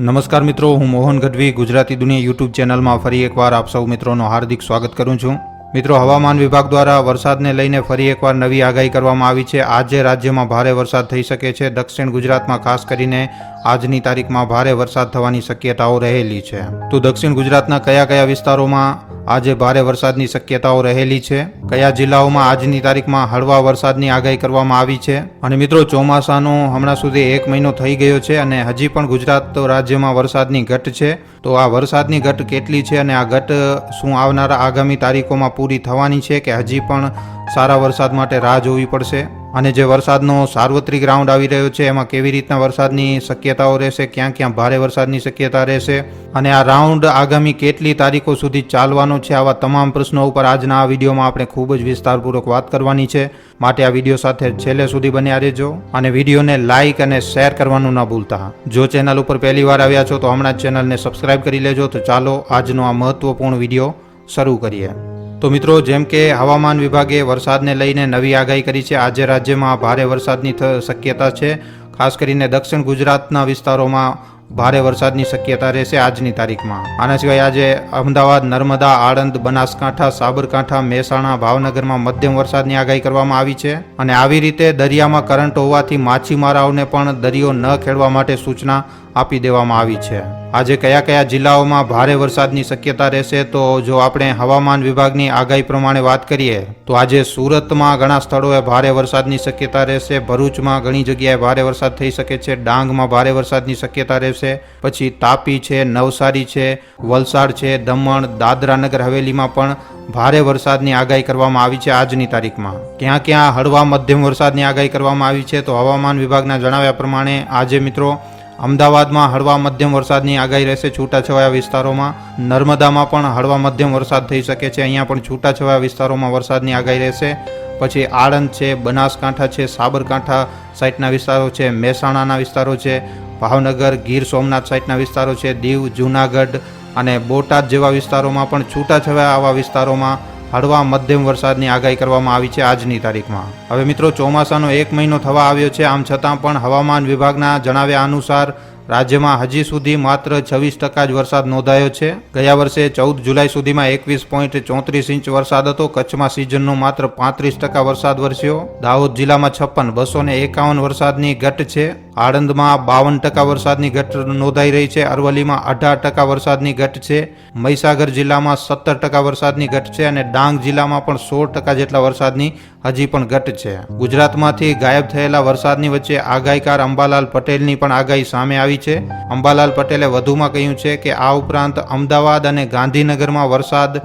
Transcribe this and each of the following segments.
નમસ્કાર મિત્રો, હું મોહન ગઢવી, ગુજરાતી દુનિયા યુટ્યુબ ચેનલમાં ફરી એકવાર આપ સૌ મિત્રોનું હાર્દિક સ્વાગત કરું છું. મિત્રો, હવામાન વિભાગ દ્વારા વરસાદને લઈને ફરી એકવાર નવી આગાહી કરવામાં આવી છે. આજે રાજ્યમાં ભારે વરસાદ થઈ શકે છે. દક્ષિણ ગુજરાતમાં ખાસ કરીને આજની તારીખમાં ભારે વરસાદ થવાની શક્યતાઓ રહેલી છે. તો દક્ષિણ ગુજરાતના કયા કયા વિસ્તારોમાં આજે ભારે વરસાદની શક્યતાઓ રહેલી છે. કયા જિલ્લાઓમાં આજની તારીખમાં હળવા વરસાદની આગાહી કરવામાં આવી છે? અને મિત્રો, ચોમાસાનો હમણાં સુધી એક મહિનો થઈ ગયો છે અને હજી પણ ગુજરાત રાજ્યમાં વરસાદની ઘટ છે. તો આ વરસાદની ઘટ કેટલી છે અને આ ઘટ શું આવનારા આગામી તારીખોમાં પૂરી થવાની છે કે હજી પણ સારા વરસાદ માટે રાહ જોવી પડશે. અને જે વરસાદનો સાર્વત્રિક રાઉન્ડ આવી રહ્યો છે, એમાં કેવી રીતના વરસાદની શક્યતાઓ રહેશે, ક્યાં ક્યાં ભારે વરસાદની શક્યતા રહેશે, અને આ રાઉન્ડ આગામી કેટલી તારીખો સુધી ચાલવાનો છે, આવા તમામ પ્રશ્નો ઉપર આજના આ વિડીયોમાં આપણે ખૂબ જ વિસ્તારપૂર્વક વાત કરવાની છે. માટે આ વીડિયો સાથે છેલ્લે સુધી બન્યા રહેજો, અને વિડીયોને લાઇક અને શેર કરવાનું ન ભૂલતા. જો ચેનલ ઉપર પહેલી વાર આવ્યા છો, તો હમણાં જ ચેનલને સબસ્ક્રાઇબ કરી લેજો. તો ચાલો આજનો આ મહત્વપૂર્ણ વીડિયો શરૂ કરીએ. તો મિત્રો, જેમ કે હવામાન વિભાગે વરસાદને લઈને નવી આગાહી કરી છે. આજે રાજ્યમાં ભારે વરસાદની શક્યતા છે. ખાસ કરીને દક્ષિણ ગુજરાતના વિસ્તારોમાં ભારે વરસાદની શક્યતા રહેશે આજની તારીખમાં. આના સિવાય આજે અમદાવાદ, નર્મદા, આણંદ, બનાસકાંઠા, સાબરકાંઠા, મહેસાણા, ભાવનગરમાં મધ્યમ વરસાદની આગાહી કરવામાં આવી છે. અને આવી રીતે દરિયામાં કરંટ હોવાથી માછીમારાઓને પણ દરિયો ન ખેડવા માટે સૂચના આપી દેવામાં આવી છે. આજે કયા કયા જિલ્લાઓમાં ભારે વરસાદની શક્યતા રહેશે? તો જો આપણે હવામાન વિભાગની આગાહી પ્રમાણે વાત કરીએ, તો આજે સુરતમાં ઘણા સ્થળોએ ભારે વરસાદની શક્યતા રહેશે. ભરૂચમાં ઘણી જગ્યાએ ભારે વરસાદ થઈ શકે છે. ડાંગમાં ભારે વરસાદની શક્યતા રહેશે. પછી તાપી છે, નવસારી છે, વલસાડ છે, દમણ, દાદરા નગર, હવેલીમાં પણ ભારે વરસાદની આગાહી કરવામાં આવી છે આજની તારીખમાં. ક્યાં ક્યાં હળવા મધ્યમ વરસાદની આગાહી કરવામાં આવી છે? તો હવામાન વિભાગના જણાવ્યા પ્રમાણે આજે મિત્રો અમદાવાદમાં હળવા મધ્યમ વરસાદની આગાહી રહેશે. છૂટાછવાયા વિસ્તારોમાં, નર્મદામાં પણ હળવા મધ્યમ વરસાદ થઈ શકે છે. અહીંયા પણ છૂટાછવાયા વિસ્તારોમાં વરસાદની આગાહી રહેશે. પછી આણંદ છે, બનાસકાંઠા છે, સાબરકાંઠા સાઈડના વિસ્તારો છે, મહેસાણાના વિસ્તારો છે, ભાવનગર, ગીર સોમનાથ સાઈડના વિસ્તારો છે, દીવ, જૂનાગઢ અને બોટાદ જેવા વિસ્તારોમાં પણ છૂટાછવાયા આવા વિસ્તારોમાં હળવા મધ્યમ વરસાદની આગાહી કરવામાં આવી છે આજની તારીખમાં. હવે મિત્રો, ચોમાસાનો એક મહિનો થવા આવ્યો છે. આમ છતાં પણ હવામાન વિભાગના જણાવ્યા અનુસાર રાજ્યમાં હજી સુધી માત્ર છવ્વીસ ટકા જ વરસાદ નોંધાયો છે. ગયા વર્ષે ચૌદ જુલાઈ સુધીમાં એકવીસ પોઈન્ટ ચોત્રીસ ઇંચ વરસાદ હતો. કચ્છમાં સિઝનનો માત્ર પાંત્રીસ ટકા વરસાદ વરસ્યો. દાહોદ જિલ્લામાં છપ્પન, બસો એકાવન વરસાદની ઘટ છે. આણંદમાં બાવન ટકા વરસાદની ઘટ નોંધાઈ રહી છે. અરવલ્લીમાં અઢાર ટકા વરસાદની ઘટ છે. મહીસાગર જિલ્લામાં સત્તર ટકા વરસાદની ઘટ છે અને ડાંગ જિલ્લામાં પણ સોળ ટકા જેટલા વરસાદની હજી પણ ઘટ છે. ગુજરાતમાંથી ગાયબ થયેલા વરસાદની વચ્ચે આગાહીકાર અંબાલાલ પટેલની પણ આગાહી સામે આવી છે. અંબાલાલ પટેલે વધુમાં કહ્યું છે કે આ ઉપરાંત અમદાવાદ અને ગાંધીનગરમાં વરસાદ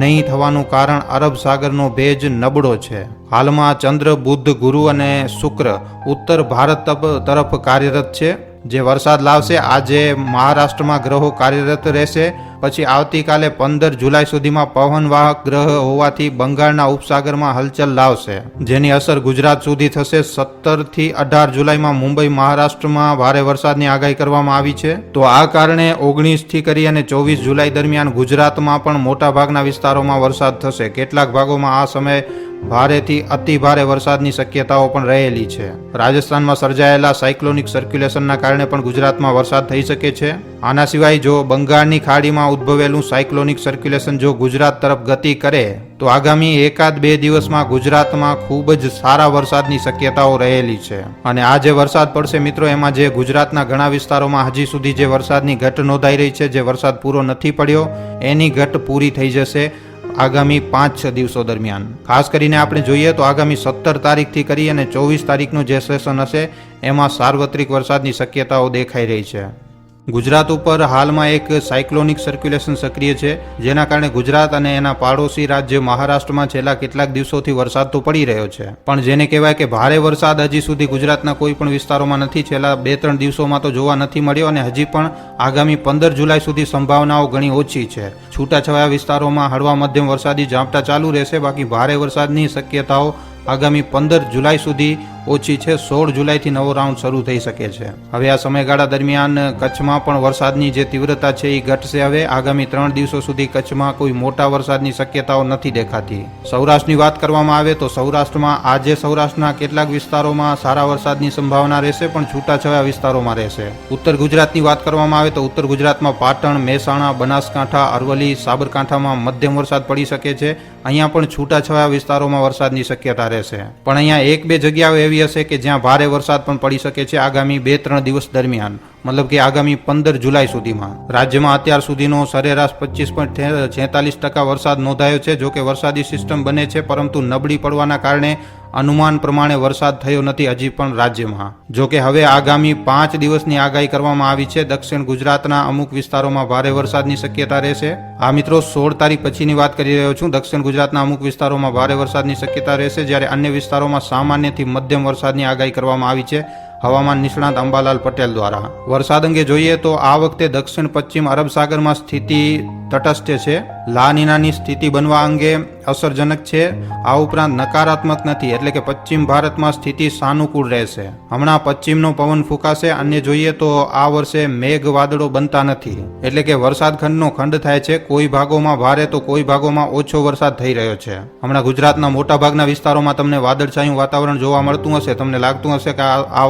નહીં થવાનું કારણ અરબ સાગરનો ભેજ નબળો છે. હાલમાં ચંદ્ર, બુધ, ગુરુ અને શુક્ર ઉત્તર ભારત તરફ કાર્યરત છે. જે વરસાદ લાવશે, આજે મહારાષ્ટ્રમાં ગ્રહો કાર્યરત રહેશે. પછી આવતીકાલે પંદર જુલાઈ સુધીમાં પવનવાહક ગ્રહ હોવાથી બંગાળના ઉપસાગરમાં હલચલ લાવશે. જેની અસર ગુજરાત સુધી થશે સત્તરથી અઢાર જુલાઈમાં મુંબઈ, મહારાષ્ટ્રમાં ભારે વરસાદની આગાહી કરવામાં આવી છે. તો આ કારણે ઓગણીસથી કરી અને ચોવીસ જુલાઈ દરમિયાન ગુજરાતમાં પણ મોટાભાગના વિસ્તારોમાં વરસાદ થશે. કેટલાક ભાગોમાં આ સમયે ભારેથી અતિ ભારે વરસાદની શક્યતાઓ પણ રહેલી છે. રાજસ્થાનમાં સર્જાયેલા સાયક્લોનિક સર્ક્યુલેશનના કારણે પણ ગુજરાતમાં વરસાદ થઈ શકે છે. આના સિવાય જો બંગાળની ખાડીમાં ઉદ્ભવેલું સાયક્લોનિક સર્ક્યુલેશન જો ગુજરાત તરફ ગતિ કરે, તો આગામી એકાદ બે દિવસમાં ગુજરાતમાં ખૂબ જ સારા વરસાદની શક્યતાઓ રહેલી છે. અને આ જે વરસાદ પડશે મિત્રો, એમાં જે ગુજરાતના ઘણા વિસ્તારોમાં હજી સુધી જે વરસાદની ઘટ નોંધાઈ રહી છે, જે વરસાદ પૂરો નથી પડ્યો, એની ઘટ પૂરી થઈ જશે આગામી પાંચ છ દિવસો દરમિયાન. ખાસ કરીને આપણે જોઈએ તો આગામી સત્તર તારીખથી કરી અને ચોવીસ તારીખનું જે સેશન હશે, એમાં સાર્વત્રિક વરસાદની શક્યતાઓ દેખાઈ રહી છે. ગુજરાત ઉપર હાલમાં એક સાયક્લોનિક સર્ક્યુલેશન સક્રિય છે, જેના કારણે ગુજરાત અને એના પાડોશી રાજ્ય મહારાષ્ટ્રમાં છેલ્લા કેટલાક દિવસોથી વરસાદ તો પડી રહ્યો છે. પણ જેને કહેવાય કે ભારે વરસાદ હજી સુધી ગુજરાતના કોઈ પણ વિસ્તારોમાં નથી, છેલ્લા બે ત્રણ દિવસોમાં તો જોવા નથી મળ્યો અને હજી પણ આગામી પંદર જુલાઈ સુધી સંભાવનાઓ ઘણી ઓછી છે. છૂટાછવાયા વિસ્તારોમાં હળવા મધ્યમ વરસાદી ઝાપટા ચાલુ રહેશે, બાકી ભારે વરસાદની શક્યતાઓ આગામી પંદર જુલાઈ સુધી ઓછી છે, સોળ જુલાઈથી નવો રાઉન્ડ શરૂ થઈ શકે છે. હવે આ સમયગાળા દરમિયાન કચ્છમાં પણ વરસાદની જે તીવ્રતા છે એ ઘટશે. હવે આગામી ત્રણ દિવસો સુધી કચ્છમાં કોઈ મોટા વરસાદની શક્યતાઓ નથી દેખાતી. સૌરાષ્ટ્રની વાત કરવામાં આવે તો સૌરાષ્ટ્રમાં આજે સૌરાષ્ટ્રના કેટલાક વિસ્તારોમાં સારા વરસાદની સંભાવના રહેશે, પણ છૂટાછવાયા વિસ્તારોમાં રહેશે. ઉત્તર ગુજરાતની વાત કરવામાં આવે તો ઉત્તર ગુજરાતમાં પાટણ, મહેસાણા, બનાસકાંઠા, અરવલ્લી, સાબરકાંઠામાં મધ્યમ વરસાદ પડી શકે છે. અહીંયા પણ છૂટાછવાયા વિસ્તારોમાં વરસાદની શક્યતા રહેશે. પણ અહીંયા એક બે જગ્યાઓ એવી હશે કે જ્યાં ભારે વરસાદ પણ પડી શકે છે આગામી બે ત્રણ દિવસ દરમિયાન. મતલબ કે આગામી પંદર જુલાઈ સુધીમાં. રાજ્યમાં અત્યાર સુધીનો સરેરાશ પચીસ પોઈન્ટ છેતાલીસ ટકા વરસાદ નોંધાયો છે, જોકે વરસાદી સિસ્ટમ બને છે, પરંતુ નબળી પડવાના કારણે અનુમાન પ્રમાણે વરસાદ થયો નથી હજી પણ રાજ્યમાં. જોકે હવે આગામી પાંચ દિવસની આગાહી કરવામાં આવી છે. દક્ષિણ ગુજરાતના અમુક વિસ્તારોમાં ભારે વરસાદની શક્યતા રહેશે. આ મિત્રો, સોળ તારીખ પછીની વાત કરી રહ્યો છું. દક્ષિણ ગુજરાતના અમુક વિસ્તારોમાં ભારે વરસાદની શક્યતા રહેશે, જ્યારે અન્ય વિસ્તારોમાં સામાન્યથી મધ્યમ વરસાદની આગાહી કરવામાં આવી છે. હવામાન નિષ્ણાત અંબાલાલ પટેલ દ્વારા. વરસાદ અંગે જોઈએ તો આ વખતે દક્ષિણ પશ્ચિમ અરબ સાગરમાં સ્થિતિ તટસ્થ છે. લા નીનાની સ્થિતિ બનવા અંગે અસરજનક છે. આ ઉપરાંત નકારાત્મક નથી, એટલે કે પશ્ચિમ ભારતમાં સ્થિતિ સાનુકૂળ રહેશે. હમણાં પશ્ચિમનો પવન ફૂંકાશે અને જોઈએ તો આ વર્ષે મેઘ વાદળો બનતા નથી. એટલે કે વરસાદ ખંડનો ખંડ થાય છે. કોઈ ભાગોમાં ભારે તો કોઈ ભાગોમાં ઓછો વરસાદ થઈ રહ્યો છે. હમણાં ગુજરાતના મોટા ભાગના વિસ્તારોમાં તમને વાદળછાયું વાતાવરણ જોવા મળતું હશે. તમને લાગતું હશે કે આ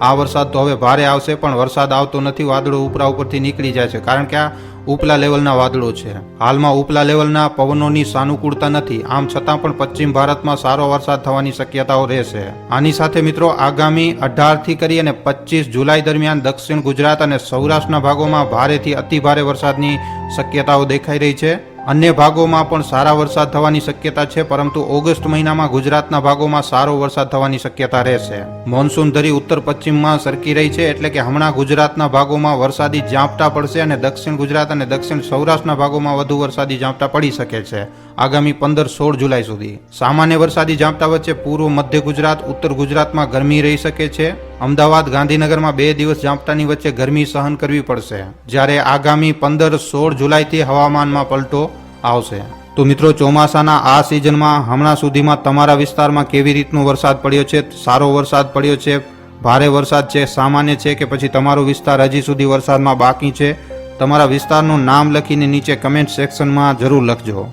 આ વરસાદ તો હવે ભારે આવશે, પણ વરસાદ આવતો નથી, વાદળો ઉપરા ઉપરથી નીકળી જાય છે, કારણ કે આ ઉપલા લેવલના વાદળો છે. હાલમાં ઉપલા લેવલના પવનોની સાનુકૂળતા નથી, આમ છતાં પણ પશ્ચિમ ભારતમાં સારો વરસાદ થવાની શક્યતાઓ રહેશે. આની સાથે મિત્રો, આગામી અઢારથી કરી અને પચીસ જુલાઈ દરમિયાન દક્ષિણ ગુજરાત અને સૌરાષ્ટ્રના ભાગોમાં ભારેથી અતિ ભારે વરસાદની શક્યતાઓ દેખાઈ રહી છે. અન્ય ભાગોમાં પણ સારા વરસાદ થવાની શક્યતા છે, પરંતુ ઓગસ્ટ મહિનામાં ગુજરાતના ભાગોમાં સારો વરસાદ થવાની શક્યતા રહેશે. મોન્સૂન ધરી ઉત્તર પશ્ચિમમાં સરકી રહી છે, એટલે કે હમણાં ગુજરાતના ભાગોમાં વરસાદી ઝાપટા પડશે અને દક્ષિણ ગુજરાત અને દક્ષિણ સૌરાષ્ટ્રના ભાગોમાં વધુ વરસાદી ઝાપટા પડી શકે છે. આગામી પંદર સોળ જુલાઈ સુધી. સામાન્ય વરસાદી ઝાપટા વચ્ચે પૂર્વ મધ્ય ગુજરાત, ઉત્તર ગુજરાતમાં ગરમી રહી શકે છે. અમદાવાદ ગાંધીનગરમાં બે દિવસ ઝાપટાની વચ્ચે ગરમી સહન કરવી પડશે. જ્યારે આગામી પંદર સોળ જુલાઈથી હવામાનમાં પલટો આવશે. તો મિત્રો, ચોમાસાના આ સિઝનમાં હમણાં સુધીમાં તમારા વિસ્તારમાં કેવી રીતનો વરસાદ પડ્યો છે? સારો વરસાદ પડ્યો છે? ભારે વરસાદ છે? સામાન્ય છે કે પછી તમારો વિસ્તાર હજી સુધી વરસાદમાં બાકી છે? તમારા વિસ્તારનું નામ લખીને નીચે કમેન્ટ સેક્શનમાં જરૂર લખજો.